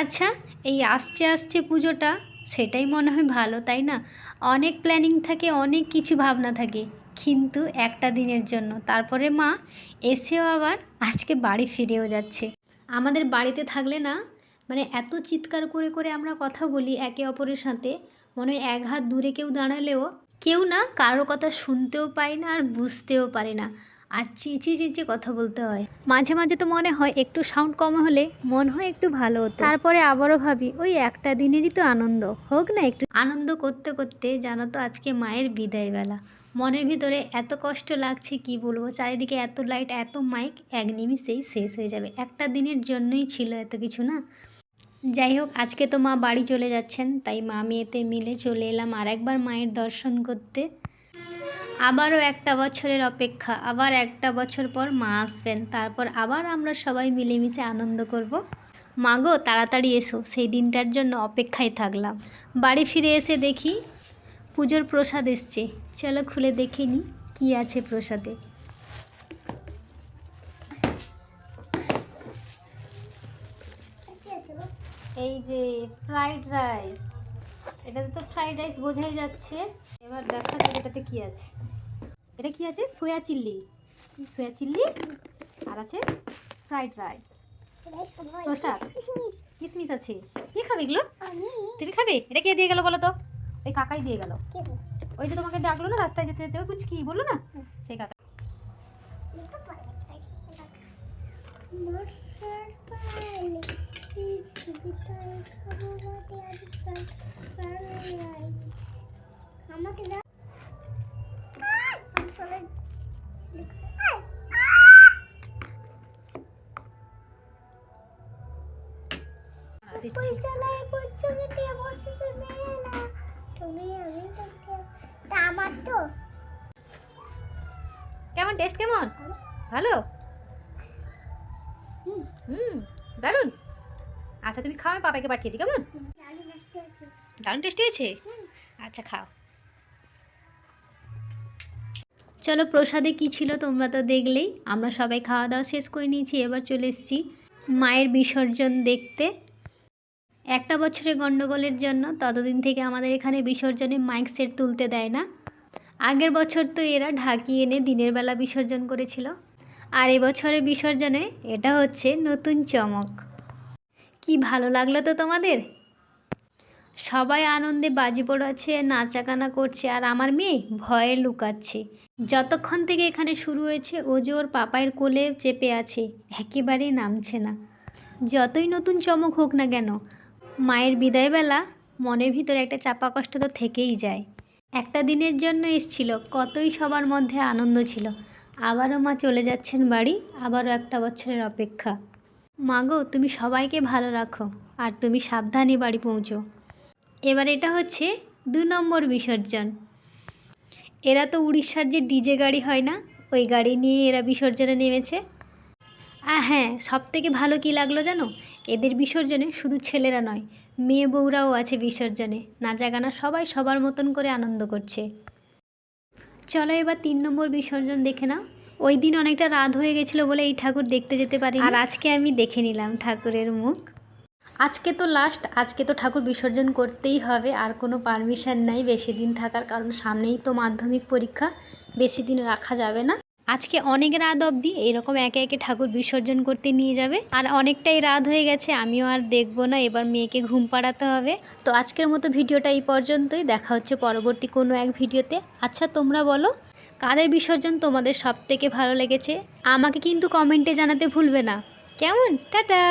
আচ্ছা এই আসছে আসছে পুজোটা, সেটাই মনে হয় ভালো, তাই না? অনেক প্ল্যানিং থাকে, অনেক কিছু ভাবনা থাকে, কিন্তু একটা দিনের জন্য। তারপরে মা এসেও আবার আজকে বাড়ি ফিরেও যাচ্ছে। আমাদের বাড়িতে থাকলে না মানে এত চিৎকার করে করে আমরা কথা বলি একে অপরের সাথে, মনে হয় এক হাত দূরে কেউ দাঁড়ালেও কেউ না কারও কথা শুনতেও পায় না আর বুঝতেও পারে না। আর চেঁচিয়ে চেঁচিয়ে কথা বলতে হয়। মাঝে মাঝে তো মনে হয় একটু সাউন্ড কম হলে মন হয় একটু ভালো হতো। তারপরে আবারও ভাবি, ওই একটা দিনেরই তো আনন্দ। হোক না একটু। আনন্দ করতে করতে জানো তো আজকে মায়ের বিদায় বেলা মনের ভিতরে এত কষ্ট লাগছে, কি বলব? চারিদিকে এত লাইট এত মাইক এক নিমিষেই শেষ হয়ে যাবে। একটা দিনের জন্যই ছিল এত কিছু না? যাই হোক, আজকে তো মা বাড়ি চলে যাচ্ছেন, তাই মা মেয়েতে মিলে চলে এলাম আর একবার মায়ের দর্শন করতে। আবারও একটা বছরের অপেক্ষা, আবার একটা বছর পর মা আসবেন। তারপর আবার আমরা সবাই মিলেমিশে আনন্দ করব। মাগো তাড়াতাড়ি এসো, সেই দিনটার জন্য অপেক্ষায় থাকলাম। বাড়ি ফিরে এসে দেখি পুজোর প্রসাদ এসছে। চলো খুলে দেখে নিই কী আছে প্রসাদে। এই যে, ফ্রাইড রাইস। এটাতে তো ফ্রাইড রাইস বোঝাই যাচ্ছে। এবার দেখা যাক এটাতে কি আছে। এটা কি আছে? সোয়া চিল্লি সোয়া চিল্লি আর আছে ফ্রাইড রাইস প্রসাদ কিসমিস আছে। কে খাবে এগুলো? তুমি খাবে? এটা কে দিয়ে গেল বলো তো? ওই কাকাই দিয়ে গেল। ওই যে তোমাকে ডাকলো না রাস্তায় যেতে যেতে ওই কি বলল না? সেই কাকা। আমাকে দাও। আমি সবাই কেমন টেস্ট কেমন? ভালো? হুম। দারুণ। আচ্ছা তুমি খাও আমি পাপাকে পাঠিয়ে দিই কেমন? দারুণ টেস্টি হয়েছে। আচ্ছা খাও। চলো প্রসাদে কি ছিল তোমরা তো দেখলেই। আমরা সবাই খাওয়া দাওয়া শেষ করে নিয়েছি, এবার চলে এসেছি মায়ের বিসর্জন দেখতে। একটা বছরের গণ্ডগোলের জন্য ততদিন থেকে আমাদের এখানে বিসর্জনে মাইক সেট তুলতে দেয় না। আগের বছর তো এরা ঢাকি এনে দিনের বেলা বিসর্জন করেছিল। আর এবছরের বিসর্জনে এটা হচ্ছে নতুন চমক। কি ভালো লাগল তো তোমাদের? সবাই আনন্দে বাজি পড়াচ্ছে নাচাগানা করছে আর আমার মেয়ে ভয়ে লুকাচ্ছে। যতক্ষণ থেকে এখানে শুরু হয়েছে, ও যে ওর পাপায়ের কোলে চেপে আছে, একেবারেই নামছে না। যতই নতুন চমক হোক না কেন, মায়ের বিদায়বেলা মনের ভিতরে একটা চাপা কষ্ট তো থেকেই যায়। একটা দিনের জন্য এসছিল, কতই সবার মধ্যে আনন্দ ছিল। আবারও মা চলে যাচ্ছেন বাড়ি, আবারও একটা বছরের অপেক্ষা। মাগো তুমি সবাইকে ভালো রাখো আর তুমি সাবধানে বাড়ি পৌঁছো। এবার এটা হচ্ছে দু নম্বর বিসর্জন। এরা তো উড়িষ্যার যে ডিজে গাড়ি হয় না, ওই গাড়ি নিয়ে এরা বিসর্জনে নেমেছে। আর হ্যাঁ সব থেকে ভালো কী লাগল জানো? এদের বিসর্জনে শুধু ছেলেরা নয়, মেয়ে বউরাও আছে বিসর্জনে। নাচা গানা সবাই সবার মতন করে আনন্দ করছে। চলো এবার তিন নম্বর বিসর্জন দেখে নাও। ওই দিন অনেকটা রাত হয়ে গেছিল বলে এই ঠাকুর দেখতে যেতে পারি আর আজকে আমি দেখে নিলাম ঠাকুরের মুখ। আজকে তো লাস্ট আজকে তো ঠাকুর বিসর্জন করতেই হবে, আর কোনো পারমিশন নাই, বেশি দিন থাকার কারণ সামনেই তো মাধ্যমিক পরীক্ষা, বেশি দিন রাখা যাবে না। আজকে অনেক রাত অবধি এরকম একে একে ঠাকুর বিসর্জন করতে নিয়ে যাবে, আর অনেকটাই রাত হয়ে গেছে, আমিও আর দেখব না, এবার মেয়েকে ঘুম পাড়াতে হবে। তো আজকের মতো ভিডিওটা এই পর্যন্তই, দেখা হচ্ছে পরবর্তী কোনো এক ভিডিওতে। আচ্ছা তোমরা বলো, কাদের বিসর্জন তোমাদের সব থেকে ভালো লেগেছে? আমাকে কিন্তু কমেন্টে জানাতে ভুলবে না। কেমন? টাটা!